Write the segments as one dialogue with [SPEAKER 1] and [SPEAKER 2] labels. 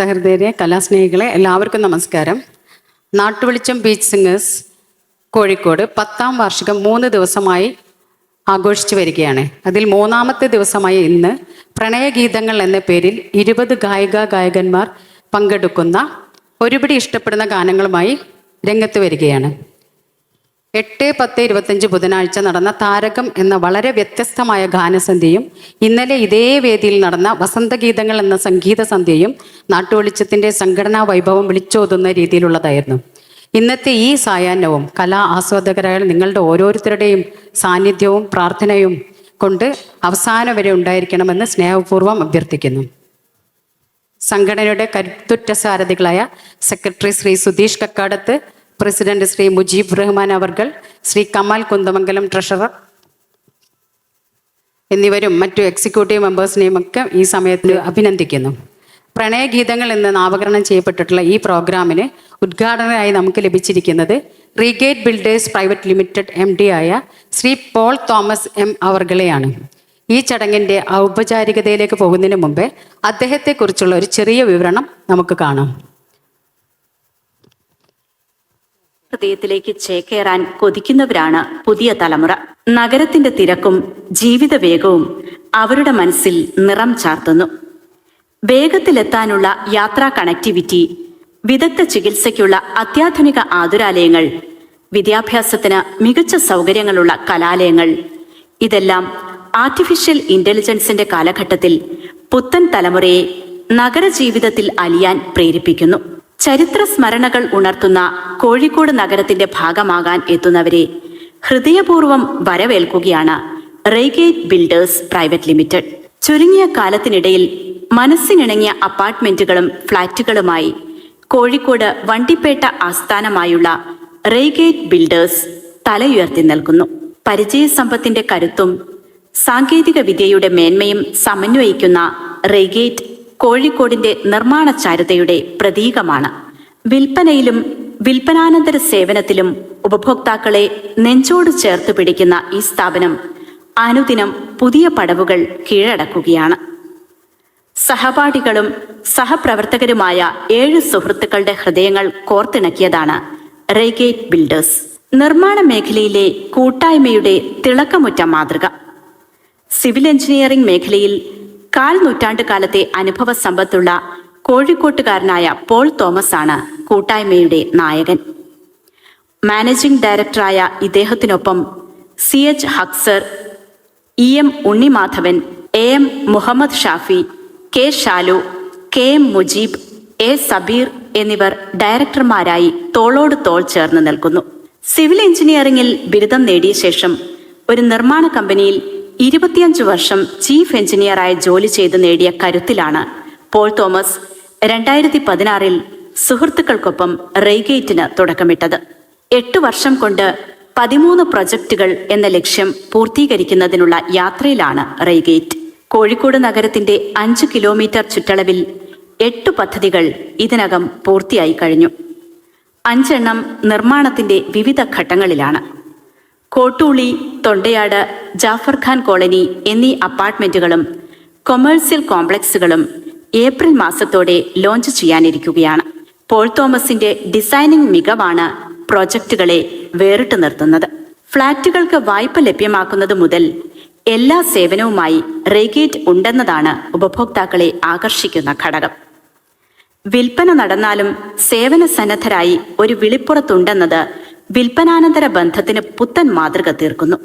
[SPEAKER 1] സഹൃദയരെ കലാസ്നേഹികളെ എല്ലാവർക്കും നമസ്കാരം. നാട്ടുവെളിച്ചം beach singers Kozhikode പത്താം വാർഷികം മൂന്ന് ദിവസമായി ആഘോഷിച്ചു വരികയാണ്. അതിൽ മൂന്നാമത്തെ ദിവസമായ ഇന്ന് പ്രണയഗീതങ്ങൾ എന്ന പേരിൽ ഇരുപത് ഗായിക ഗായകന്മാർ പങ്കെടുക്കുന്ന ഒരുപിടി ഇഷ്ടപ്പെടുന്ന ഗാനങ്ങളുമായി രംഗത്ത് വരികയാണ്. എട്ട് പത്ത് ഇരുപത്തഞ്ച് ബുധനാഴ്ച നടന്ന താരകം എന്ന വളരെ വ്യത്യസ്തമായ ഗാനസന്ധ്യയും ഇന്നലെ ഇതേ വേദിയിൽ നടന്ന വസന്തഗീതങ്ങൾ എന്ന സംഗീത സന്ധ്യയും നാട്ടുവെളിച്ചത്തിന്റെ സംഘടനാ വൈഭവം വിളിച്ചോതുന്ന രീതിയിലുള്ളതായിരുന്നു. ഇന്നത്തെ ഈ സായാഹ്നവും കലാ ആസ്വാദകരായ നിങ്ങളുടെ ഓരോരുത്തരുടെയും സാന്നിധ്യവും പ്രാർത്ഥനയും കൊണ്ട് അവസാനം വരെ ഉണ്ടായിരിക്കണമെന്ന് സ്നേഹപൂർവം അഭ്യർത്ഥിക്കുന്നു. സംഘടനയുടെ കരുത്തുറ്റ സാരഥികളായ സെക്രട്ടറി ശ്രീ സുധീഷ് കക്കാടത്ത് പ്രസിഡന്റ് ശ്രീ മുജീബ് റഹ്മാൻ അവർകൾ ശ്രീ കമാൽ കുന്തമംഗലം ട്രഷറർ എന്നിവരും മറ്റു എക്സിക്യൂട്ടീവ് മെമ്പേഴ്സിനെയും ഒക്കെ ഈ സമയത്ത് അഭിനന്ദിക്കുന്നു. പ്രണയഗീതങ്ങൾ എന്ന് നാമകരണം ചെയ്യപ്പെട്ടിട്ടുള്ള ഈ പ്രോഗ്രാമിന് ഉദ്ഘാടനമായി നമുക്ക് ലഭിച്ചിരിക്കുന്നത് Reigate builders private limited M D ആയ ശ്രീ പോൾ തോമസ് എം അവർകളെയാണ്. ഈ ചടങ്ങിന്റെ ഔപചാരികതയിലേക്ക് പോകുന്നതിന് മുമ്പേ അദ്ദേഹത്തെക്കുറിച്ചുള്ള ഒരു ചെറിയ വിവരണം നമുക്ക് കാണാം.
[SPEAKER 2] ഹൃദയത്തിലേക്ക് ചേക്കേറാൻ കൊതിക്കുന്നവരാണ് പുതിയ തലമുറ. നഗരത്തിന്റെ തിരക്കും ജീവിത വേഗവും അവരുടെ മനസ്സിൽ നിറം ചാർത്തുന്നു. വേഗത്തിലെത്താനുള്ള യാത്രാ കണക്ടിവിറ്റി വിദഗ്ധ ചികിത്സയ്ക്കുള്ള അത്യാധുനിക ആതുരാലയങ്ങൾ വിദ്യാഭ്യാസത്തിന് മികച്ച സൗകര്യങ്ങളുള്ള കലാലയങ്ങൾ ഇതെല്ലാം ആർട്ടിഫിഷ്യൽ ഇന്റലിജൻസിന്റെ കാലഘട്ടത്തിൽ പുത്തൻ തലമുറയെ നഗരജീവിതത്തിൽ അലിയാൻ പ്രേരിപ്പിക്കുന്നു. ചരിത്ര സ്മരണകൾ ഉണർത്തുന്ന കോഴിക്കോട് നഗരത്തിന്റെ ഭാഗമാകാൻ എത്തുന്നവരെ ഹൃദയപൂർവം വരവേൽക്കുകയാണ് റെയ്ഗേറ്റ് ബിൽഡേഴ്സ് പ്രൈവറ്റ് ലിമിറ്റഡ്. ചുരുങ്ങിയ കാലത്തിനിടയിൽ മനസ്സിനിണങ്ങിയ അപ്പാർട്ട്മെന്റുകളും ഫ്ളാറ്റുകളുമായി കോഴിക്കോട് വണ്ടിപ്പേട്ട ആസ്ഥാനമായുള്ള റെയ്ഗേറ്റ് ബിൽഡേഴ്സ് തലയുയർത്തി നിൽക്കുന്നു. പരിചയസമ്പത്തിന്റെ കരുത്തും സാങ്കേതിക വിദ്യയുടെ മേന്മയും സമന്വയിക്കുന്ന റേഗേറ്റ് കോഴിക്കോടിന്റെ നിർമ്മാണ ചാരുതയുടെ പ്രതീകമാണ്. വിൽപ്പനയിലും വിൽപ്പനാനന്തര സേവനത്തിലും ഉപഭോക്താക്കളെ നെഞ്ചോട് ചേർത്ത് പിടിക്കുന്ന ഈ സ്ഥാപനം അനുദിനം പുതിയ പടവുകൾ കീഴടക്കുകയാണ്. സഹപാഠികളും സഹപ്രവർത്തകരുമായ ഏഴ് സുഹൃത്തുക്കളുടെ ഹൃദയങ്ങൾ കോർത്തിണക്കിയതാണ് റെയ്ഗേറ്റ് ബിൽഡേഴ്സ്. നിർമ്മാണ മേഖലയിലെ കൂട്ടായ്മയുടെ തിളക്കമുറ്റ മാതൃക. സിവിൽ എഞ്ചിനീയറിംഗ് മേഖലയിൽ കാൽ നൂറ്റാണ്ട് കാലത്തെ അനുഭവ സമ്പത്തുള്ള കോഴിക്കോട്ടുകാരനായ പോൾ തോമസ് ആണ് കൂട്ടായ്മയുടെ നായകൻ. മാനേജിംഗ് ഡയറക്ടറായ ഇദ്ദേഹത്തിനൊപ്പം C H Haksar E M Unnimadhavan A M Muhammad Shafi K Shalu K M Mujeeb A Sabeer എന്നിവർ ഡയറക്ടർമാരായി തോളോട് തോൾ ചേർന്ന് നിൽക്കുന്നു. സിവിൽ എഞ്ചിനീയറിംഗിൽ ബിരുദം നേടിയ ശേഷം ഒരു നിർമ്മാണ കമ്പനിയിൽ ഇരുപത്തിയഞ്ച് വർഷം ചീഫ് എഞ്ചിനീയറായി ജോലി ചെയ്ത് നേടിയ കരുത്തിലാണ് പോൾ തോമസ് രണ്ടായിരത്തി പതിനാറിൽ സുഹൃത്തുക്കൾക്കൊപ്പം റെയ്ഗേറ്റിന് തുടക്കമിട്ടത്. എട്ടു വർഷം കൊണ്ട് പതിമൂന്ന് പ്രൊജക്ടുകൾ എന്ന ലക്ഷ്യം പൂർത്തീകരിക്കുന്നതിനുള്ള യാത്രയിലാണ് റെയ്ഗേറ്റ്. കോഴിക്കോട് നഗരത്തിന്റെ അഞ്ച് കിലോമീറ്റർ ചുറ്റളവിൽ എട്ട് പദ്ധതികൾ ഇതിനകം പൂർത്തിയായി കഴിഞ്ഞു. അഞ്ചെണ്ണം നിർമ്മാണത്തിന്റെ വിവിധ ഘട്ടങ്ങളിലാണ്. കോട്ടൂളി തൊണ്ടയാട് ജാഫർ ഖാൻ കോളനി എന്നീ അപ്പാർട്ട്മെന്റുകളും കൊമേഴ്സ്യൽ കോംപ്ലക്സുകളും ഏപ്രിൽ മാസത്തോടെ ലോഞ്ച് ചെയ്യാനിരിക്കുകയാണ്. പോൾ തോമസിന്റെ ഡിസൈനിംഗ് മികവാണ് പ്രോജക്റ്റുകളെ വേറിട്ട് നിർത്തുന്നത്. ഫ്ളാറ്റുകൾക്ക് വായ്പ ലഭ്യമാക്കുന്നത് മുതൽ എല്ലാ സേവനവുമായി റേഗേറ്റ് ഉണ്ടെന്നതാണ് ഉപഭോക്താക്കളെ ആകർഷിക്കുന്ന ഘടകം. വിൽപ്പന നടന്നാലും സേവന സന്നദ്ധരായി ഒരു വിളിപ്പുറത്തുണ്ടെന്നത് വിൽപ്പനാനന്തര ബന്ധത്തിന് പുത്തൻ മാതൃക തീർക്കുന്നു.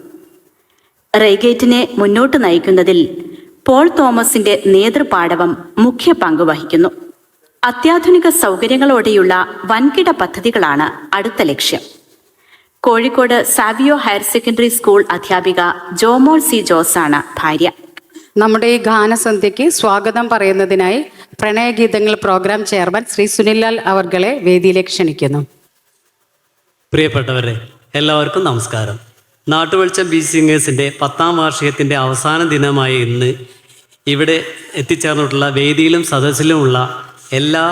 [SPEAKER 2] റെയ്ഗേറ്റിനെ മുന്നോട്ട് നയിക്കുന്നതിൽ പോൾ തോമസിന്റെ നേതൃപാടവം മുഖ്യ പങ്ക് വഹിക്കുന്നു. അത്യാധുനിക സൗകര്യങ്ങളോടെയുള്ള വൻകിട പദ്ധതികളാണ് അടുത്ത ലക്ഷ്യം. Kozhikode Savio higher secondary school അധ്യാപിക ജോമോൾ സി ജോസാണ് ഭാര്യ.
[SPEAKER 1] നമ്മുടെ ഈ ഗാനസന്ധ്യയ്ക്ക് സ്വാഗതം പറയുന്നതിനായി പ്രണയഗീതങ്ങൾ പ്രോഗ്രാം ചെയർമാൻ ശ്രീ സുനിൽലാൽ അവർകളെ വേദിയിലേക്ക് ക്ഷണിക്കുന്നു.
[SPEAKER 3] പ്രിയപ്പെട്ടവരെ എല്ലാവർക്കും നമസ്കാരം. നാട്ടുവെളിച്ചം ബി സിംഗേഴ്സിന്റെ പത്താം വാർഷികത്തിന്റെ അവസാന ദിനമായ ഇന്ന് ഇവിടെ എത്തിച്ചേർന്നിട്ടുള്ള വേദിയിലും സദസ്സിലുമുള്ള എല്ലാ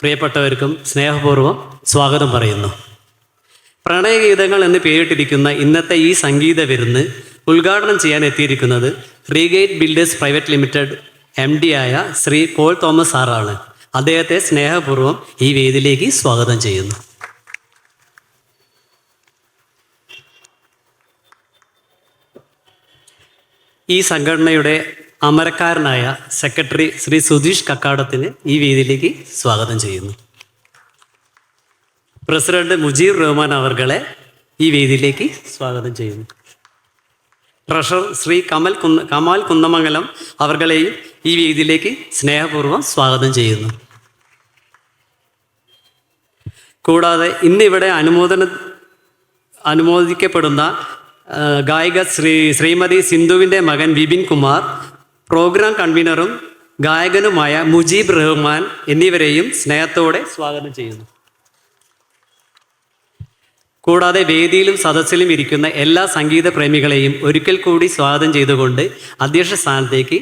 [SPEAKER 3] പ്രിയപ്പെട്ടവർക്കും സ്നേഹപൂർവം സ്വാഗതം പറയുന്നു. പ്രണയഗീതങ്ങൾ എന്ന് പേരിട്ടിരിക്കുന്ന ഇന്നത്തെ ഈ സംഗീത വിരുന്ന് ഉദ്ഘാടനം ചെയ്യാൻ എത്തിയിരിക്കുന്നത് Reigate builders private limited M D ആയ ശ്രീ പോൾ തോമസ് സാറാണ്. അദ്ദേഹത്തെ സ്നേഹപൂർവം ഈ വേദിയിലേക്ക് സ്വാഗതം ചെയ്യുന്നു. ഈ സംഘടനയുടെ അമരക്കാരനായ സെക്രട്ടറി ശ്രീ സുധീഷ് കക്കാടത്തിന് ഈ വേദിയിലേക്ക് സ്വാഗതം ചെയ്യുന്നു. പ്രസിഡന്റ് മുജീബ് റഹ്മാൻ അവർകളെ ഈ വേദിയിലേക്ക് സ്വാഗതം ചെയ്യുന്നു. ട്രഷറർ ശ്രീ കമൽ കുന്ന കമാൽ കുന്ദമംഗലം അവർകളെയും ഈ വേദിയിലേക്ക് സ്നേഹപൂർവം സ്വാഗതം ചെയ്യുന്നു. കൂടാതെ ഇന്നിവിടെ അനുമോദന അനുമോദിക്കപ്പെടുന്ന ഗായിക ശ്രീ ശ്രീമതി സിന്ധുവിന്റെ മകൻ വിപിൻ കുമാർ പ്രോഗ്രാം കൺവീനറും ഗായകനുമായ മുജീബ് റഹ്മാൻ എന്നിവരെയും സ്നേഹത്തോടെ സ്വാഗതം ചെയ്യുന്നു. കൂടാതെ വേദിയിലും സദസ്സിലും ഇരിക്കുന്ന എല്ലാ സംഗീത പ്രേമികളെയും ഒരിക്കൽ കൂടി സ്വാഗതം ചെയ്തുകൊണ്ട് അധ്യക്ഷ സ്ഥാനത്തേക്ക്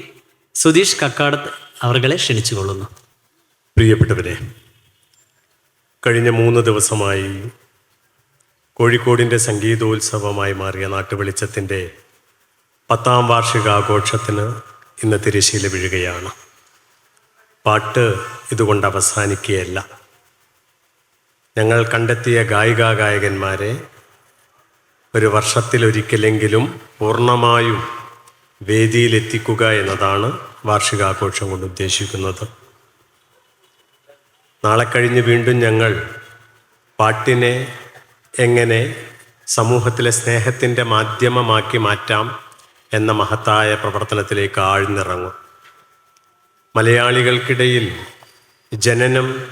[SPEAKER 3] സുധീഷ് കക്കാടത്ത് അവർകളെ ക്ഷണിച്ചുകൊള്ളുന്നു.
[SPEAKER 4] പ്രിയപ്പെട്ടവരെ കഴിഞ്ഞ മൂന്ന് ദിവസമായി കോഴിക്കോടിന്റെ സംഗീതോത്സവമായി മാറിയ നാട്ടുവെളിച്ചത്തിന്റെ പത്താം വാർഷികാഘോഷത്തിന് ഇന്ന് തിരശ്ശീല വീഴുകയാണ്. പാട്ട് ഇതുകൊണ്ട് അവസാനിക്കുകയല്ല. ഞങ്ങൾ കണ്ടെത്തിയ ഗായിക ഗായകന്മാരെ ഒരു വർഷത്തിലൊരിക്കലെങ്കിലും പൂർണമായും വേദിയിലെത്തിക്കുക എന്നതാണ് വാർഷികാഘോഷം കൊണ്ട് ഉദ്ദേശിക്കുന്നത്. നാളെ കഴിഞ്ഞ് വീണ്ടും ഞങ്ങൾ പാട്ടിനെ എങ്ങനെ സമൂഹത്തിലെ സ്നേഹത്തിന്റെ മാധ്യമമാക്കി മാറ്റാം എന്ന മഹത്തായ പ്രവർത്തനത്തിലേക്ക് ആഴ്ന്നിറങ്ങും. മലയാളികൾക്കിടയിൽ ജനനം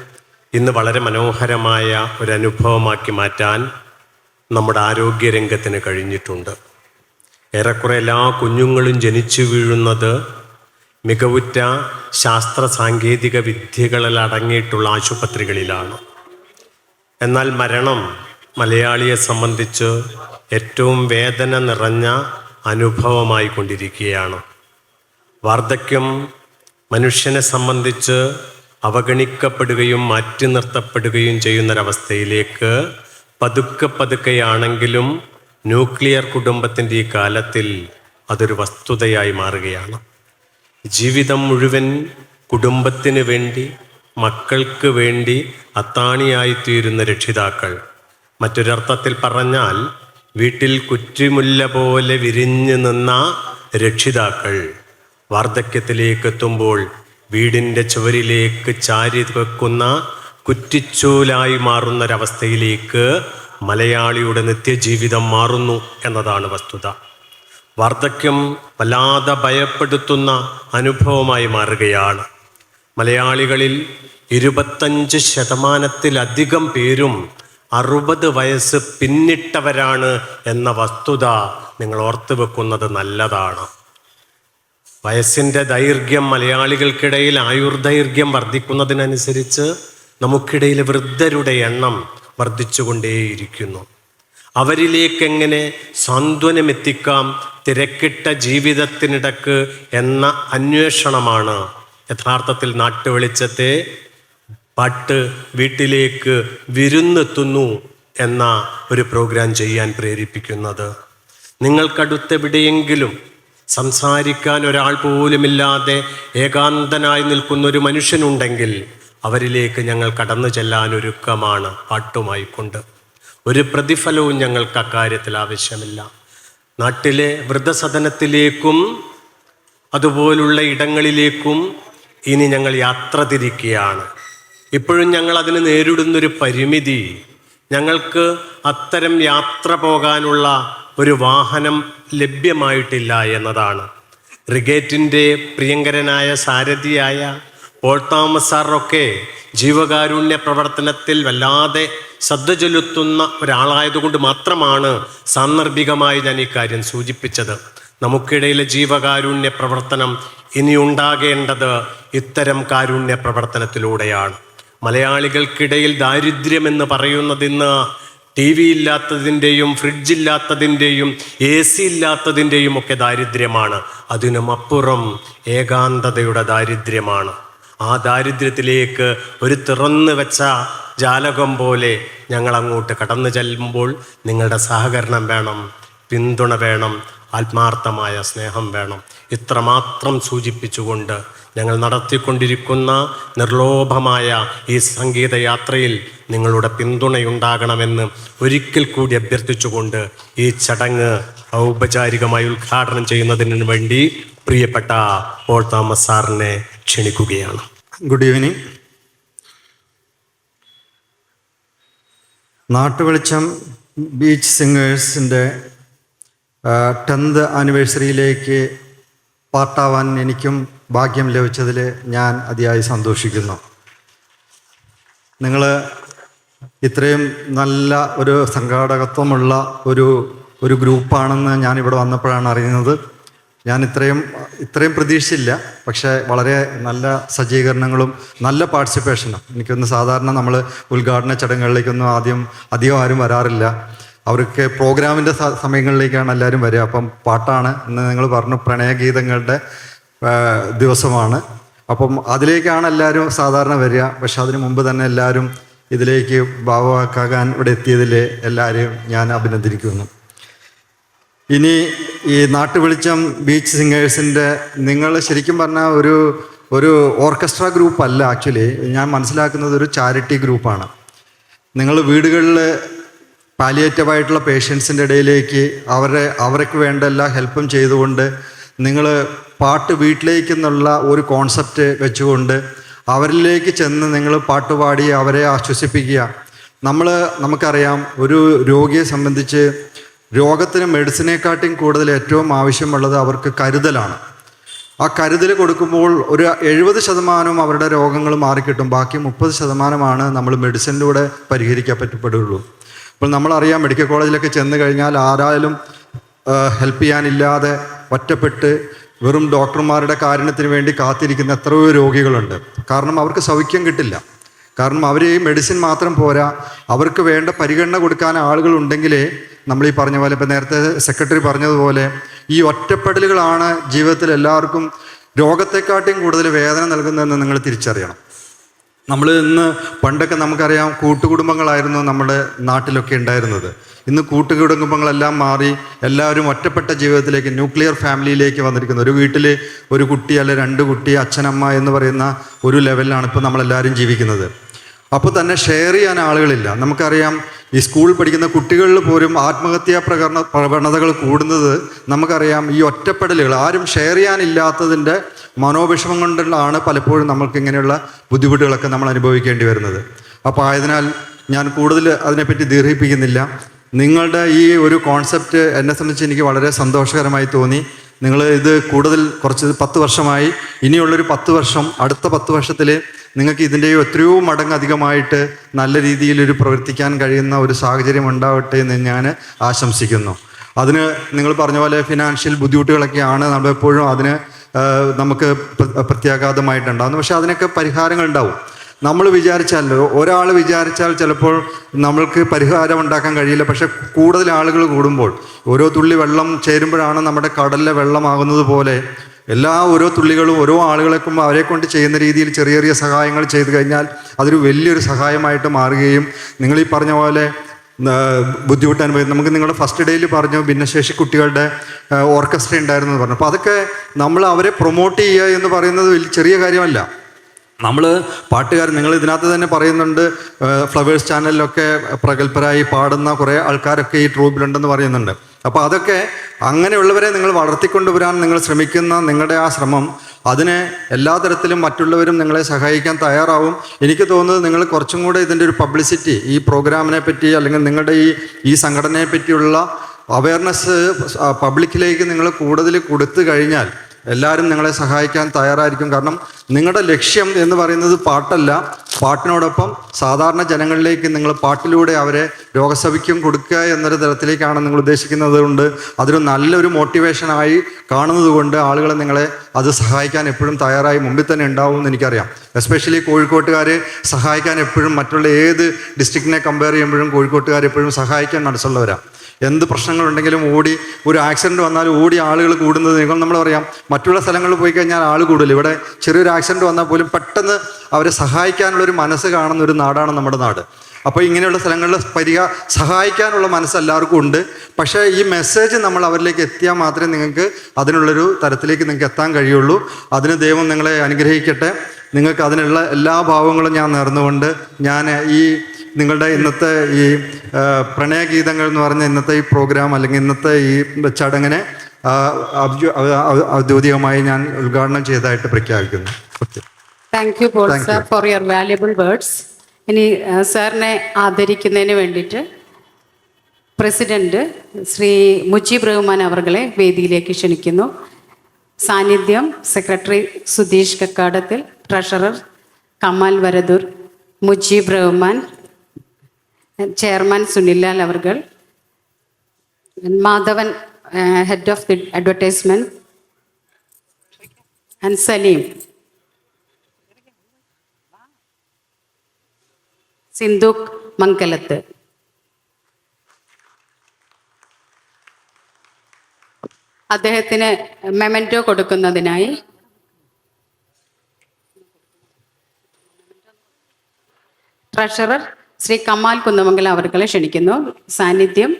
[SPEAKER 4] ഇന്ന് വളരെ മനോഹരമായ ഒരു അനുഭവമാക്കി മാറ്റാൻ നമ്മുടെ ആരോഗ്യരംഗത്തിന് കഴിഞ്ഞിട്ടുണ്ട്. ഏറെക്കുറെ എല്ലാ കുഞ്ഞുങ്ങളും ജനിച്ചു വീഴുന്നത് മികവുറ്റ ശാസ്ത്ര സാങ്കേതിക വിദ്യകളിൽ അടങ്ങിയിട്ടുള്ള ആശുപത്രികളിലാണ്. എന്നാൽ മരണം മലയാളിയെ സംബന്ധിച്ച് ഏറ്റവും വേദന നിറഞ്ഞ അനുഭവമായി കൊണ്ടിരിക്കുകയാണ്. വാർദ്ധക്യം മനുഷ്യനെ സംബന്ധിച്ച് അവഗണിക്കപ്പെടുകയും മാറ്റി നിർത്തപ്പെടുകയും ചെയ്യുന്നൊരവസ്ഥയിലേക്ക് പതുക്കെ പതുക്കെയാണെങ്കിലും ന്യൂക്ലിയർ കുടുംബത്തിന്റെ ഈ കാലത്തിൽ അതൊരു വസ്തുതയായി മാറുകയാണ്. ജീവിതം മുഴുവൻ കുടുംബത്തിന് വേണ്ടി മക്കൾക്ക് വേണ്ടി അത്താണിയായിത്തീരുന്ന രക്ഷിതാക്കൾ മറ്റൊരർത്ഥത്തിൽ പറഞ്ഞാൽ വീട്ടിൽ കുറ്റിമുല്ല പോലെ വിരിഞ്ഞു നിന്ന രക്ഷിതാക്കൾ വാർദ്ധക്യത്തിലേക്ക് എത്തുമ്പോൾ വീടിന്റെ ചുവരിലേക്ക് ചാരി വെക്കുന്ന കുറ്റിച്ചൂലായി മാറുന്നൊരവസ്ഥയിലേക്ക് മലയാളിയുടെ നിത്യജീവിതം മാറുന്നു എന്നതാണ് വസ്തുത. വാർദ്ധക്യം വല്ലാതെ ഭയപ്പെടുത്തുന്ന അനുഭവമായി മാറുകയാണ്. മലയാളികളിൽ ഇരുപത്തഞ്ച് ശതമാനത്തിലധികം പേരും അറുപത് വയസ്സ് പിന്നിട്ടവരാണ് എന്ന വസ്തുത നിങ്ങൾ ഓർത്തു വെക്കുന്നത് നല്ലതാണ്. വയസ്സിന്റെ ദൈർഘ്യം മലയാളികൾക്കിടയിൽ ആയുർദൈർഘ്യം വർദ്ധിക്കുന്നതിനനുസരിച്ച് നമുക്കിടയിൽ വൃദ്ധരുടെ എണ്ണം വർദ്ധിച്ചുകൊണ്ടേയിരിക്കുന്നു. അവരിലേക്ക് എങ്ങനെ സാന്ത്വനമെത്തിക്കാം തിരക്കിട്ട ജീവിതത്തിനിടക്ക് എന്ന അന്വേഷണമാണ് യഥാർത്ഥത്തിൽ നാട്ടുവെളിച്ചത്തെ പാട്ട് വീട്ടിലേക്ക് വിരുന്നെത്തുന്നു എന്ന ഒരു പ്രോഗ്രാം ചെയ്യാൻ പ്രേരിപ്പിക്കുന്നത്. നിങ്ങൾക്കടുത്തെവിടെയെങ്കിലും സംസാരിക്കാൻ ഒരാൾ പോലുമില്ലാതെ ഏകാന്തനായി നിൽക്കുന്ന ഒരു മനുഷ്യനുണ്ടെങ്കിൽ അവരിലേക്ക് ഞങ്ങൾ കടന്നു ചെല്ലാൻ ഒരുക്കമാണ് പാട്ടുമായിക്കൊണ്ട്. ഒരു പ്രതിഫലവും ഞങ്ങൾക്ക് അക്കാര്യത്തിൽ ആവശ്യമില്ല. നാട്ടിലെ വൃദ്ധസദനത്തിലേക്കും അതുപോലുള്ള ഇടങ്ങളിലേക്കും ഇനി ഞങ്ങൾ യാത്ര തിരിക്കുകയാണ്. ഇപ്പോഴും ഞങ്ങൾ അതിന് നേരിടുന്നൊരു പരിമിതി ഞങ്ങൾക്ക് അത്തരം യാത്ര പോകാനുള്ള ഒരു വാഹനം ലഭ്യമായിട്ടില്ല എന്നതാണ്. റിഗേറ്റിന്റെ പ്രിയങ്കരനായ സാരഥിയായ പോൾ തോമസ് സാറൊക്കെ ജീവകാരുണ്യ പ്രവർത്തനത്തിൽ വല്ലാതെ ശ്രദ്ധ ചെലുത്തുന്ന ഒരാളായതുകൊണ്ട് മാത്രമാണ് സാന്ദർഭികമായി ഞാൻ ഈ കാര്യം സൂചിപ്പിച്ചത്. നമുക്കിടയിലെ ജീവകാരുണ്യ പ്രവർത്തനം ഇനി ഉണ്ടാകേണ്ടത് ഇത്തരം കാരുണ്യ പ്രവർത്തനത്തിലൂടെയാണ്. മലയാളികൾക്കിടയിൽ ദാരിദ്ര്യമെന്ന് പറയുന്നതിന്ന് ടി വി ഇല്ലാത്തതിന്റെയും ഫ്രിഡ്ജ് ഇല്ലാത്തതിന്റെയും എ സി ഇല്ലാത്തതിന്റെയും ഒക്കെ ദാരിദ്ര്യമാണ്. അതിനും അപ്പുറം ഏകാന്തതയുടെ ദാരിദ്ര്യമാണ്. ആ ദാരിദ്ര്യത്തിലേക്ക് ഒരു തുറന്നു വെച്ച ജാലകം പോലെ ഞങ്ങൾ അങ്ങോട്ട് കടന്നു ചെല്ലുമ്പോൾ നിങ്ങളുടെ സഹകരണം വേണം പിന്തുണ വേണം ആത്മാർത്ഥമായ സ്നേഹം വേണം. ഇത്രമാത്രം സൂചിപ്പിച്ചുകൊണ്ട് ഞങ്ങൾ നടത്തിക്കൊണ്ടിരിക്കുന്ന നിർലോഭമായ ഈ സംഗീതയാത്രയിൽ നിങ്ങളുടെ പിന്തുണയുണ്ടാകണമെന്ന് ഒരിക്കൽ കൂടി അഭ്യർത്ഥിച്ചുകൊണ്ട് ഈ ചടങ്ങ് ഔപചാരികമായി ഉദ്ഘാടനം ചെയ്യുന്നതിന് വേണ്ടി പ്രിയപ്പെട്ട പോൾ തോമസ് സാറിനെ ക്ഷണിക്കുകയാണ്.
[SPEAKER 5] ഗുഡ് ഈവനിങ് നാട്ടുവെളിച്ചം ബീച്ച് സിംഗേഴ്സിന്റെ ടെൻത്ത് ആനിവേഴ്സറിയിലേക്ക് പാർട്ടാവാൻ എനിക്കും ഭാഗ്യം ലഭിച്ചതിൽ ഞാൻ അതിയായി സന്തോഷിക്കുന്നു. നിങ്ങൾ ഇത്രയും നല്ല ഒരു സംഘാടകത്വമുള്ള ഒരു ഒരു ഗ്രൂപ്പാണെന്ന് ഞാൻ ഇവിടെ വന്നപ്പോഴാണ് അറിയുന്നത്. ഞാൻ ഇത്രയും ഇത്രയും പ്രതീക്ഷിച്ചില്ല. പക്ഷേ വളരെ നല്ല സജ്ജീകരണങ്ങളും നല്ല പാർട്ടിസിപ്പേഷനും. എനിക്കൊന്ന് സാധാരണ നമ്മൾ ഉദ്ഘാടന ചടങ്ങുകളിലേക്കൊന്നും ആദ്യം അധികം ആരും വരാറില്ല. അവർക്ക് പ്രോഗ്രാമിന്റെ സമയങ്ങളിലേക്കാണ് എല്ലാവരും വരിക. അപ്പം പാട്ടാണ് എന്ന് നിങ്ങൾ പറഞ്ഞു പ്രണയഗീതങ്ങളുടെ ദിവസമാണ്. അപ്പം അതിലേക്കാണ് എല്ലാവരും സാധാരണ വരിക. പക്ഷെ അതിനു മുമ്പ് തന്നെ എല്ലാവരും ഇതിലേക്ക് ഭാവവാക്കാകാൻ ഇവിടെ എത്തിയതിൽ എല്ലാവരെയും ഞാൻ അഭിനന്ദിക്കുന്നു. ഇനി ഈ നാട്ടുവെളിച്ചം ബീച്ച് സിംഗേഴ്സിന്റെ നിങ്ങൾ ശരിക്കും പറഞ്ഞാൽ ഒരു ഒരു ഓർക്കസ്ട്ര ഗ്രൂപ്പ് അല്ല ആക്ച്വലി ഞാൻ മനസ്സിലാക്കുന്നത് ഒരു ചാരിറ്റി ഗ്രൂപ്പാണ്. നിങ്ങൾ വീടുകളിൽ പാലിയേറ്റീവായിട്ടുള്ള പേഷ്യൻസിന്റെ ഇടയിലേക്ക് അവരെ അവർക്ക് വേണ്ട എല്ലാ ഹെൽപ്പും ചെയ്തുകൊണ്ട് നിങ്ങൾ പാട്ട് വീട്ടിലേക്ക് എന്നുള്ള ഒരു കോൺസെപ്റ്റ് വെച്ചുകൊണ്ട് അവരിലേക്ക് ചെന്ന് നിങ്ങൾ പാട്ടുപാടി അവരെ ആശ്വസിപ്പിക്കുക. നമ്മൾ നമുക്കറിയാം ഒരു രോഗിയെ സംബന്ധിച്ച് രോഗത്തിന് മെഡിസിനെക്കാട്ടിയും കൂടുതൽ ഏറ്റവും ആവശ്യമുള്ളത് അവർക്ക് കരുതലാണ്. ആ കരുതൽ കൊടുക്കുമ്പോൾ ഒരു എഴുപത് ശതമാനവും അവരുടെ രോഗങ്ങൾ മാറിക്കിട്ടും ബാക്കി മുപ്പത് ശതമാനമാണ് നമ്മൾ മെഡിസിനിലൂടെ പരിഹരിക്കാൻ പറ്റപ്പെടുള്ളൂ. അപ്പോൾ നമ്മളറിയാം മെഡിക്കൽ കോളേജിലൊക്കെ ചെന്ന് കഴിഞ്ഞാൽ ആരായാലും ഹെൽപ്പ് ചെയ്യാനില്ലാതെ ഒറ്റപ്പെട്ട് വെറും ഡോക്ടർമാരുടെ കാരണത്തിന് വേണ്ടി കാത്തിരിക്കുന്ന എത്രയോ രോഗികളുണ്ട്. കാരണം അവർക്ക് സൗഖ്യം കിട്ടില്ല. കാരണം അവർ ഈ മെഡിസിൻ മാത്രം പോരാ. അവർക്ക് വേണ്ട പരിഗണന കൊടുക്കാൻ ആളുകൾ ഉണ്ടെങ്കിലേ നമ്മൾ ഈ പറഞ്ഞ പോലെ ഇപ്പം നേരത്തെ സെക്രട്ടറി പറഞ്ഞതുപോലെ ഈ ഒറ്റപ്പെടലുകളാണ് ജീവിതത്തിൽ എല്ലാവർക്കും രോഗത്തെക്കാട്ടിയും കൂടുതൽ വേദന നൽകുന്നതെന്ന് നിങ്ങൾ തിരിച്ചറിയണം. നമ്മൾ ഇന്ന് പണ്ടൊക്കെ നമുക്കറിയാം കൂട്ടുകുടുംബങ്ങളായിരുന്നു നമ്മുടെ നാട്ടിലൊക്കെ ഉണ്ടായിരുന്നത്. ഇന്ന് കൂട്ടുകുടുംബങ്ങളെല്ലാം മാറി എല്ലാവരും ഒറ്റപ്പെട്ട ജീവിതത്തിലേക്ക് ന്യൂക്ലിയർ ഫാമിലിയിലേക്ക് വന്നിരിക്കുന്നു. ഒരു വീട്ടിൽ ഒരു കുട്ടി അല്ലെ രണ്ട് കുട്ടി അച്ഛനമ്മ എന്ന് പറയുന്ന ഒരു ലെവലിലാണ് ഇപ്പോൾ നമ്മളെല്ലാവരും ജീവിക്കുന്നത്. അപ്പോൾ തന്നെ ഷെയർ ചെയ്യാൻ ആളുകളില്ല. നമുക്കറിയാം ഈ സ്കൂളിൽ പഠിക്കുന്ന കുട്ടികളിൽ പോലും ആത്മഹത്യാ പ്രകടന പ്രവണതകൾ കൂടുന്നത് നമുക്കറിയാം ഈ ഒറ്റപ്പെടലുകൾ ആരും ഷെയർ ചെയ്യാനില്ലാത്തതിന്റെ മനോവിഷമം കൊണ്ടുള്ളതാണ് പലപ്പോഴും നമ്മൾക്ക് ഇങ്ങനെയുള്ള ബുദ്ധിമുട്ടുകളൊക്കെ നമ്മൾ അനുഭവിക്കേണ്ടി വരുന്നത്. അപ്പോൾ ആയതിനാൽ ഞാൻ കൂടുതൽ അതിനെപ്പറ്റി ദീർഘിപ്പിക്കുന്നില്ല. നിങ്ങളുടെ ഈ ഒരു കോൺസെപ്റ്റ് എന്നെ സംബന്ധിച്ച് എനിക്ക് വളരെ സന്തോഷകരമായി തോന്നി. നിങ്ങൾ ഇത് കൂടുതൽ കുറച്ച് പത്ത് വർഷമായി. ഇനിയുള്ളൊരു പത്ത് വർഷം അടുത്ത പത്ത് വർഷത്തിൽ നിങ്ങൾക്ക് ഇതിന്റെ എത്രയോ മടങ്ങ് അധികമായിട്ട് നല്ല രീതിയിൽ ഒരു പ്രവർത്തിക്കാൻ കഴിയുന്ന ഒരു സാഹചര്യം ഉണ്ടാവട്ടെ എന്ന് ഞാൻ ആശംസിക്കുന്നു. അതിന് നിങ്ങൾ പറഞ്ഞ പോലെ ഫിനാൻഷ്യൽ ബുദ്ധിമുട്ടുകളൊക്കെയാണ് നമ്മളെപ്പോഴും അതിന് നമുക്ക് പ്രത്യാഘാതമായിട്ടുണ്ടാകുന്നത് പക്ഷേ അതിനൊക്കെ പരിഹാരങ്ങൾ ഉണ്ടാവും നമ്മൾ വിചാരിച്ചാലോ ഒരാൾ വിചാരിച്ചാൽ ചിലപ്പോൾ നമ്മൾക്ക് പരിഹാരം ഉണ്ടാക്കാൻ കഴിയില്ല. പക്ഷെ കൂടുതൽ ആളുകൾ കൂടുമ്പോൾ ഓരോ തുള്ളി വെള്ളം ചേരുമ്പോഴാണ് നമ്മുടെ കടലിലെ വെള്ളമാകുന്നത് പോലെ എല്ലാ ഓരോ തുള്ളികളും ഓരോ ആളുകളെക്കും അവരെ കൊണ്ട് ചെയ്യുന്ന രീതിയിൽ ചെറിയ ചെറിയ സഹായങ്ങൾ ചെയ്തു കഴിഞ്ഞാൽ അതൊരു വലിയൊരു സഹായമായിട്ട് മാറുകയും നിങ്ങൾ ഈ പറഞ്ഞ പോലെ ബുദ്ധിമുട്ട് അനുഭവിക്കും. നമുക്ക് നിങ്ങളുടെ ഫസ്റ്റ് ഡേയിൽ പറഞ്ഞു ഭിന്നശേഷി കുട്ടികളുടെ ഓർക്കസ്ട്ര ഉണ്ടായിരുന്നു എന്ന് പറഞ്ഞു. അപ്പോൾ അതൊക്കെ നമ്മൾ അവരെ പ്രൊമോട്ട് ചെയ്യുക എന്ന് പറയുന്നത് വലിയ ചെറിയ കാര്യമല്ല. നമ്മൾ പാട്ടുകാർ നിങ്ങൾ ഇതിനകത്ത് തന്നെ പറയുന്നുണ്ട് ഫ്ലവേഴ്സ് ചാനലിലൊക്കെ പ്രഗത്ഭരായി പാടുന്ന കുറേ ആൾക്കാരൊക്കെ ഈ ട്രൂപ്പിലുണ്ടെന്ന് പറയുന്നുണ്ട്. അപ്പോൾ അതൊക്കെ അങ്ങനെയുള്ളവരെ നിങ്ങൾ വളർത്തിക്കൊണ്ടുവരാൻ നിങ്ങൾ ശ്രമിക്കുന്ന നിങ്ങളുടെ ആ ശ്രമം അതിനെ എല്ലാ തരത്തിലും മറ്റുള്ളവരും നിങ്ങളെ സഹായിക്കാൻ തയ്യാറാവും. എനിക്ക് തോന്നുന്നത് നിങ്ങൾ കുറച്ചും കൂടെ ഇതിന്റെ ഒരു പബ്ലിസിറ്റി ഈ പ്രോഗ്രാമിനെ പറ്റി അല്ലെങ്കിൽ നിങ്ങളുടെ ഈ ഈ സംഘടനയെ പറ്റിയുള്ള അവയർനെസ് പബ്ലിക്കിലേക്ക് നിങ്ങൾ കൂടുതൽ കൊടുത്തു കഴിഞ്ഞാൽ എല്ലാവരും നിങ്ങളെ സഹായിക്കാൻ തയ്യാറായിരിക്കും. കാരണം നിങ്ങളുടെ ലക്ഷ്യം എന്ന് പറയുന്നത് പാട്ടല്ല. പാട്ടിനോടൊപ്പം സാധാരണ ജനങ്ങളിലേക്ക് നിങ്ങൾ പാട്ടിലൂടെ അവരെ രോഗസഭയ്ക്കും കൊടുക്കുക എന്നൊരു തരത്തിലേക്കാണ് നിങ്ങൾ ഉദ്ദേശിക്കുന്നത് കൊണ്ട് അതൊരു നല്ലൊരു മോട്ടിവേഷനായി കാണുന്നത് കൊണ്ട് ആളുകൾ നിങ്ങളെ അത് സഹായിക്കാൻ എപ്പോഴും തയ്യാറായി മുമ്പിൽ തന്നെ ഉണ്ടാവും എന്ന് എനിക്കറിയാം. എസ്പെഷ്യലി കോഴിക്കോട്ടുകാരെ സഹായിക്കാൻ എപ്പോഴും മറ്റുള്ള ഏത് ഡിസ്ട്രിക്റ്റിനെ കമ്പയർ ചെയ്യുമ്പോഴും കോഴിക്കോട്ടുകാർ എപ്പോഴും സഹായിക്കാൻ മനസ്സുള്ളവരാണ് എന്ത് പ്രശ്നങ്ങളുണ്ടെങ്കിലും ഓടി ഒരു ആക്സിഡന്റ് വന്നാലും ഓടി ആളുകൾ കൂടുന്നത് നിങ്ങൾ നമ്മൾ പറയാം മറ്റുള്ള സ്ഥലങ്ങളിൽ പോയി കഴിഞ്ഞാൽ ആൾ കൂടുതൽ ഇവിടെ ചെറിയൊരു ആക്സിഡന്റ് വന്നാൽ പോലും പെട്ടെന്ന് അവരെ സഹായിക്കാനുള്ളൊരു മനസ്സ് കാണുന്ന ഒരു നാടാണ് നമ്മുടെ നാട്. അപ്പോൾ ഇങ്ങനെയുള്ള സ്ഥലങ്ങളിൽ പരിഹാ സഹായിക്കാനുള്ള മനസ്സ് എല്ലാവർക്കും ഉണ്ട്. പക്ഷേ ഈ മെസ്സേജ് നമ്മൾ അവരിലേക്ക് എത്തിയാൽ മാത്രമേ നിങ്ങൾക്ക് അതിനുള്ളൊരു തരത്തിലേക്ക് നിങ്ങൾക്ക് എത്താൻ കഴിയുള്ളൂ. അതിന് ദൈവം നിങ്ങളെ അനുഗ്രഹിക്കട്ടെ. നിങ്ങൾക്ക് അതിനുള്ള എല്ലാ ഭാവങ്ങളും ഞാൻ നേർന്നുകൊണ്ട് ഞാൻ ഈ നിങ്ങളുടെ ഇന്നത്തെ ഈ പ്രണയഗീതങ്ങൾ എന്ന് പറഞ്ഞ ഇന്നത്തെ ഈ പ്രോഗ്രാം അല്ലെങ്കിൽ ഇന്നത്തെ ഈ ചടങ്ങിനെ ഔദ്യോഗികമായി ഞാൻ ഉദ്ഘാടനം ചെയ്തതായിട്ട് പ്രഖ്യാപിക്കുന്നു.
[SPEAKER 1] Thank you Paul sir for your valuable words ഇനി സാറിനെ ആദരിക്കുന്നതിന് വേണ്ടിയിട്ട് പ്രസിഡന്റ് ശ്രീ മുജീബ് റഹ്മാൻ അവർകളെ വേദിയിലേക്ക് ക്ഷണിക്കുന്നു. സാന്നിധ്യം secretary Sudheesh കക്കാടത്തിൽ treasurer Kamal Varadoor Mujeeb Rahman chairman Sunilal അവർകൾ Madhavan head of the advertisement and Saleem. സിന്ധുക് Mangalath. അദ്ദേഹത്തിന് മെമെന്റോ കൊടുക്കുന്നതിനായി ട്രഷറർ ശ്രീ കമാൽ കുന്നമംഗലം അവർക്കളെ ക്ഷണിക്കുന്നു. സാന്നിധ്യം.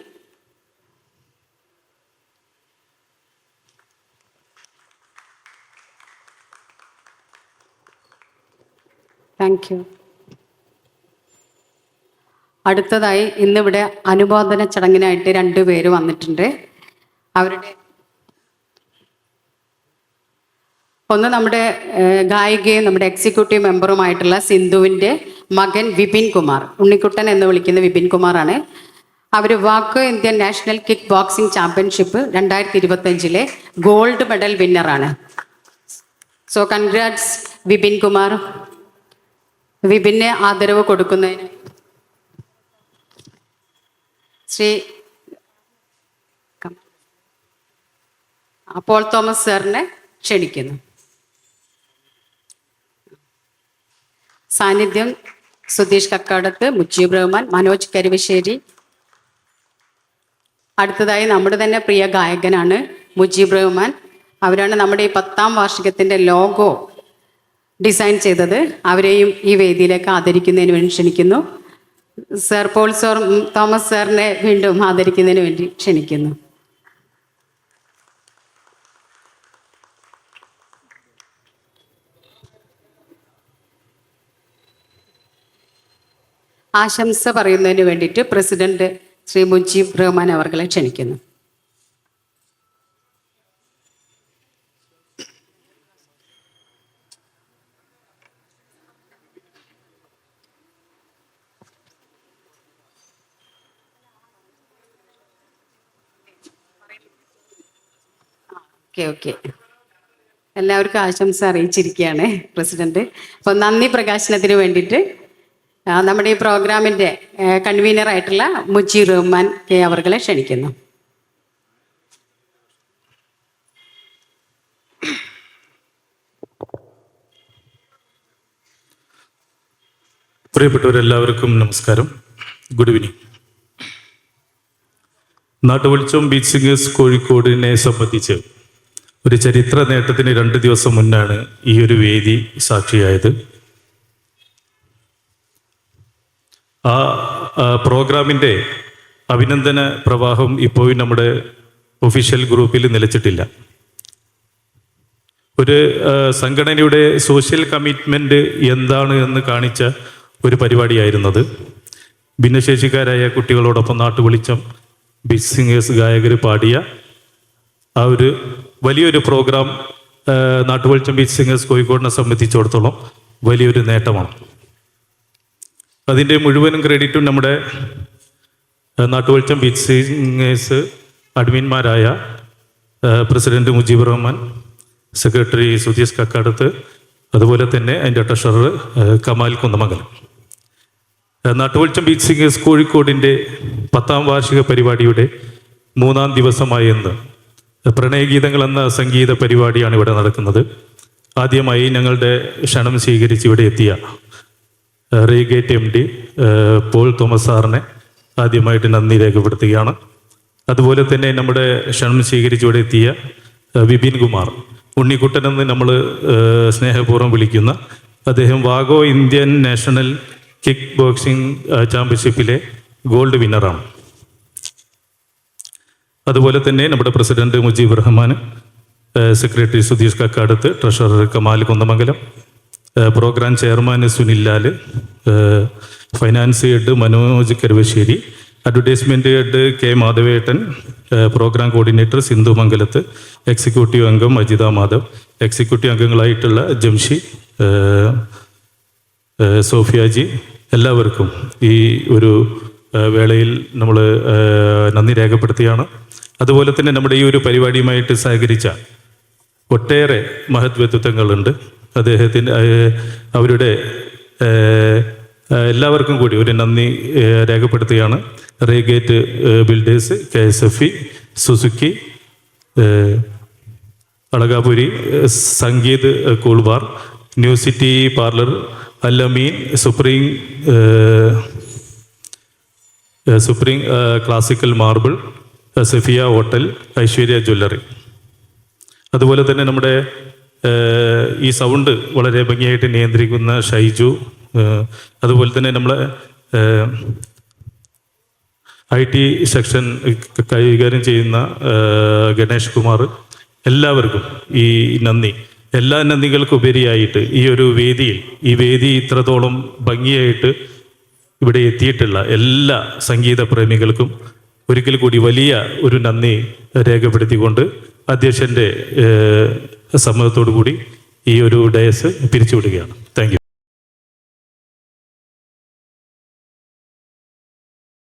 [SPEAKER 1] താങ്ക് യു അടുത്തതായി ഇന്നിവിടെ അനുബോധന ചടങ്ങിനായിട്ട് രണ്ട് പേര് വന്നിട്ടുണ്ട്. അവരുടെ ഒന്ന് നമ്മുടെ ഗായികയും നമ്മുടെ എക്സിക്യൂട്ടീവ് മെമ്പറുമായിട്ടുള്ള സിന്ധുവിന്റെ മകൻ വിപിൻ കുമാർ. ഉണ്ണിക്കുട്ടൻ എന്ന് വിളിക്കുന്ന വിപിൻ കുമാറാണ്. അവർ വാക്കോ Indian national kick boxing championship രണ്ടായിരത്തി ഇരുപത്തഞ്ചിലെ ഗോൾഡ് മെഡൽ വിന്നറാണ് സോ കൺഗ്രാറ്റ്സ് വിപിൻ കുമാർ. വിപിന് ആദരവ് കൊടുക്കുന്നതിന്. ശ്രീ അപ്പോൾ തോമസ് സാറിനെ ക്ഷണിക്കുന്നു. സാന്നിധ്യം സുധീഷ് കക്കാടത്ത് മുജീബ് റഹ്മാൻ മനോജ് കരുവശ്ശേരി. അടുത്തതായി നമ്മുടെ തന്നെ പ്രിയ ഗായകനാണ് മുജീബ് റഹ്മാൻ. അവരാണ് നമ്മുടെ ഈ പത്താം വാർഷികത്തിന്റെ ലോഗോ ഡിസൈൻ ചെയ്തത്. അവരെയും ഈ വേദിയിലേക്ക് ആദരിക്കുന്നതിന് വേണ്ടി ക്ഷണിക്കുന്നു. സർ പോൾ സോർ തോമസ് സാറിനെ വീണ്ടും ആദരിക്കുന്നതിന് വേണ്ടി ക്ഷണിക്കുന്നു. ആശംസ പറയുന്നതിന് വേണ്ടിയിട്ട് പ്രസിഡന്റ് ശ്രീ മുജീബ് റഹ്മാൻ അവർകളെ ക്ഷണിക്കുന്നു. എല്ലാവർക്കും ആശംസ അറിയിച്ചിരിക്കുകയാണ് പ്രസിഡന്റ്. അപ്പോൾ നന്ദി പ്രകാശനത്തിന് വേണ്ടിയിട്ട് നമ്മുടെ ഈ പ്രോഗ്രാമിന്റെ കൺവീനർ ആയിട്ടുള്ള മുജി റഹ്മാൻ കെ അവർകളെ ക്ഷണിക്കുന്നു.
[SPEAKER 6] പ്രിയപ്പെട്ടവരെല്ലാവർക്കും നമസ്കാരം. Good evening Nattuvelicham beach singers കോഴിക്കോടിനെ സംബന്ധിച്ച് ഒരു ചരിത്ര നേട്ടത്തിന് രണ്ട് ദിവസം മുന്നാണ് ഈ ഒരു വേദി സാക്ഷിയായത്. ആ പ്രോഗ്രാമിന്റെ അഭിനന്ദന പ്രവാഹം ഇപ്പോഴും നമ്മുടെ ഒഫീഷ്യൽ ഗ്രൂപ്പിൽ നിലച്ചിട്ടില്ല. ഒരു സംഘടനയുടെ സോഷ്യൽ കമ്മിറ്റ്മെന്റ് എന്താണ് എന്ന് കാണിച്ച ഒരു പരിപാടിയായിരുന്നത്. ഭിന്നശേഷിക്കാരായ കുട്ടികളോടൊപ്പം നാട്ടുവെളിച്ചം ബിഗ് സിംഗേഴ്സ് ഗായകർ പാടിയ ആ ഒരു വലിയൊരു പ്രോഗ്രാം നാട്ടുവെളിച്ചം ബിഗ് സിംഗേഴ്സ് കോഴിക്കോടിനെ സംബന്ധിച്ചിടത്തോളം വലിയൊരു നേട്ടമാണ്. അതിന്റെ മുഴുവനും ക്രെഡിറ്റും നമ്മുടെ നാട്ടുവെളിച്ചം ബീച്ച് സിംഗേഴ്സ് അഡ്മിന്മാരായ പ്രസിഡന്റ് മുജീബ് റഹ്മാൻ സെക്രട്ടറി സുധീഷ് കക്കാടത്ത് അതുപോലെ തന്നെ അതിന്റെ ട്രഷറർ കമാൽ കുന്നമംഗലം. ആ, നാട്ടുവെളിച്ചം ബീച്ച് സിംഗേഴ്സ് കോഴിക്കോടിന്റെ പത്താം വാർഷിക പരിപാടിയുടെ മൂന്നാം ദിവസമായ ഇന്ന് പ്രണയഗീതങ്ങൾ എന്ന സംഗീത പരിപാടിയാണ് ഇവിടെ നടക്കുന്നത്. ആദ്യമായി ഞങ്ങളുടെ ക്ഷണം സ്വീകരിച്ച് ഇവിടെ എത്തിയ Reigate M D Paul Thomas സാറിനെ ആദ്യമായിട്ട് നന്ദി രേഖപ്പെടുത്തുകയാണ്. അതുപോലെ തന്നെ നമ്മുടെ ക്ഷണം സ്വീകരിച്ചിവിടെ എത്തിയ വിപിൻ കുമാർ ഉണ്ണിക്കുട്ടൻ എന്ന് നമ്മൾ സ്നേഹപൂർവം വിളിക്കുന്ന അദ്ദേഹം വാഗോ ഇന്ത്യൻ നാഷണൽ കിക്ക് ബോക്സിംഗ് ചാമ്പ്യൻഷിപ്പിലെ ഗോൾഡ് വിന്നറാണ്. അതുപോലെ തന്നെ നമ്മുടെ president Mujeeb Rahman secretary Sudheesh Kakkadath treasurer Kamal Kunnamangalam ഏഹ്, programme chairman Sunil Lal finance head Manoj Karuvassery advertisement head K മാധവേട്ടൻ programme coordinator Sindhu Mangalath executive അംഗം അജിത മാധവ് എക്സിക്യൂട്ടീവ് അംഗങ്ങളായിട്ടുള്ള ജംഷി സോഫിയാജി എല്ലാവർക്കും ഈ ഒരു വേളയിൽ നമ്മൾ നന്ദി രേഖപ്പെടുത്തിയാണ്. അതുപോലെ തന്നെ നമ്മുടെ ഈ ഒരു പരിപാടിയുമായിട്ട് സഹകരിച്ച ഒട്ടേറെ മഹത് വ്യക്തിത്വങ്ങളുണ്ട് അദ്ദേഹത്തിന്റെ അവരുടെ എല്ലാവർക്കും കൂടി ഒരു നന്ദി രേഖപ്പെടുത്തുകയാണ്. Reigate builders K S F E Suzuki Alakapuri Sangeeth cool bar new city parlour Allameen supreme supreme classical marble Sefia hotel Aishwarya jewellery. അതുപോലെ തന്നെ നമ്മുടെ ഈ സൗണ്ട് വളരെ ഭംഗിയായിട്ട് നിയന്ത്രിക്കുന്ന ഷൈജു അതുപോലെ തന്നെ നമ്മളെ ഐ ടി സെക്ഷൻ കൈകാര്യം ചെയ്യുന്ന ഗണേഷ് കുമാർ എല്ലാവർക്കും ഈ നന്ദി. എല്ലാ നന്ദികൾക്കുപരിയായിട്ട് ഈ ഒരു വേദിയിൽ ഈ വേദി ഇത്രത്തോളം ഭംഗിയായിട്ട് ഇവിടെ എത്തിയിട്ടുള്ള എല്ലാ സംഗീത പ്രേമികൾക്കും ഒരിക്കൽ കൂടി വലിയ ഒരു നന്ദി രേഖപ്പെടുത്തിക്കൊണ്ട് അധ്യക്ഷന്റെ സമ്മതത്തോടു കൂടി ഈ ഒരു ഡയസ് പിരിച്ചുവിടുകയാണ്. താങ്ക്